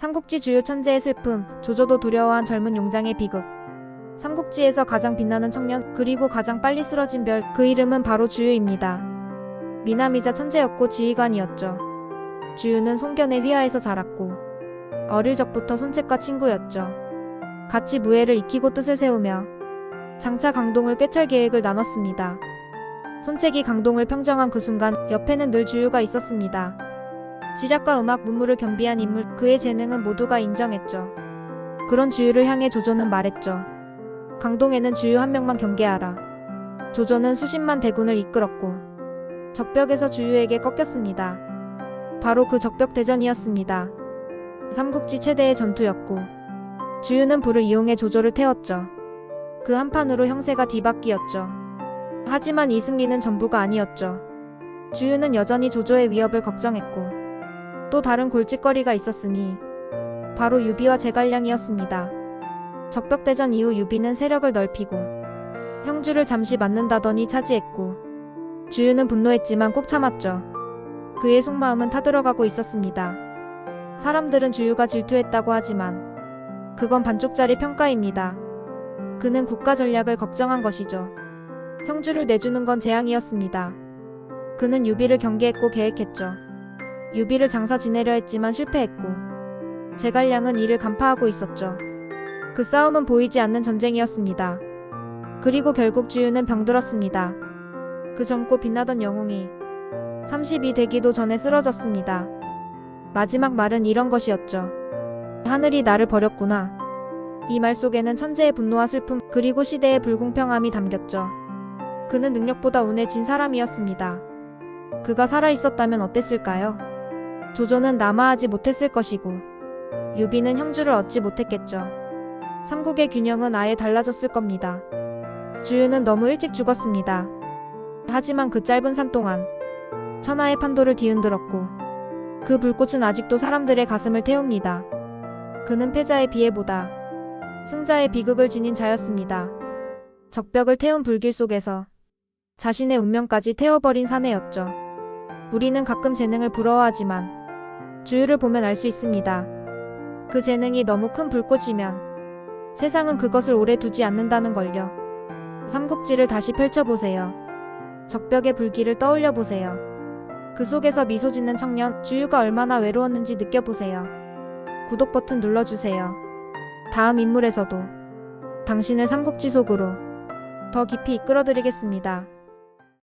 삼국지 주요 천재의 슬픔, 조조도 두려워한 젊은 용장의 비극. 삼국지에서 가장 빛나는 청년, 그리고 가장 빨리 쓰러진 별, 그 이름은 바로 주유입니다. 미남이자 천재였고 지휘관이었죠. 주유는 송견의 휘하에서 자랐고, 어릴 적부터 손책과 친구였죠. 같이 무예를 익히고 뜻을 세우며, 장차 강동을 꿰찰 계획을 나눴습니다. 손책이 강동을 평정한 그 순간, 옆에는 늘 주유가 있었습니다. 지략과 음악, 문물을 겸비한 인물, 그의 재능은 모두가 인정했죠. 그런 주유를 향해 조조는 말했죠. 강동에는 주유 한 명만 경계하라. 조조는 수십만 대군을 이끌었고 적벽에서 주유에게 꺾였습니다. 바로 그 적벽 대전이었습니다. 삼국지 최대의 전투였고 주유는 불을 이용해 조조를 태웠죠. 그 한판으로 형세가 뒤바뀌었죠. 하지만 이 승리는 전부가 아니었죠. 주유는 여전히 조조의 위협을 걱정했고 또 다른 골칫거리가 있었으니 바로 유비와 제갈량이었습니다. 적벽대전 이후 유비는 세력을 넓히고 형주를 잠시 맞는다더니 차지했고 주유는 분노했지만 꾹 참았죠. 그의 속마음은 타들어가고 있었습니다. 사람들은 주유가 질투했다고 하지만 그건 반쪽짜리 평가입니다. 그는 국가 전략을 걱정한 것이죠. 형주를 내주는 건 재앙이었습니다. 그는 유비를 경계했고 계획했죠. 유비를 장사 지내려 했지만 실패했고 제갈량은 이를 간파하고 있었죠. 그 싸움은 보이지 않는 전쟁이었습니다. 그리고 결국 주유는 병들었습니다. 그 젊고 빛나던 영웅이 32 되기도 전에 쓰러졌습니다. 마지막 말은 이런 것이었죠. 하늘이 나를 버렸구나. 이 말 속에는 천재의 분노와 슬픔 그리고 시대의 불공평함이 담겼죠. 그는 능력보다 운에 진 사람이었습니다. 그가 살아있었다면 어땠을까요? 조조는 남아하지 못했을 것이고 유비는 형주를 얻지 못했겠죠. 삼국의 균형은 아예 달라졌을 겁니다. 주유는 너무 일찍 죽었습니다. 하지만 그 짧은 삶 동안 천하의 판도를 뒤흔들었고 그 불꽃은 아직도 사람들의 가슴을 태웁니다. 그는 패자의 비애보다 승자의 비극을 지닌 자였습니다. 적벽을 태운 불길 속에서 자신의 운명까지 태워버린 사내였죠. 우리는 가끔 재능을 부러워하지만 주유를 보면 알 수 있습니다. 그 재능이 너무 큰 불꽃이면 세상은 그것을 오래 두지 않는다는 걸요. 삼국지를 다시 펼쳐보세요. 적벽의 불길을 떠올려 보세요. 그 속에서 미소 짓는 청년, 주유가 얼마나 외로웠는지 느껴보세요. 구독 버튼 눌러주세요. 다음 인물에서도 당신을 삼국지 속으로 더 깊이 이끌어드리겠습니다.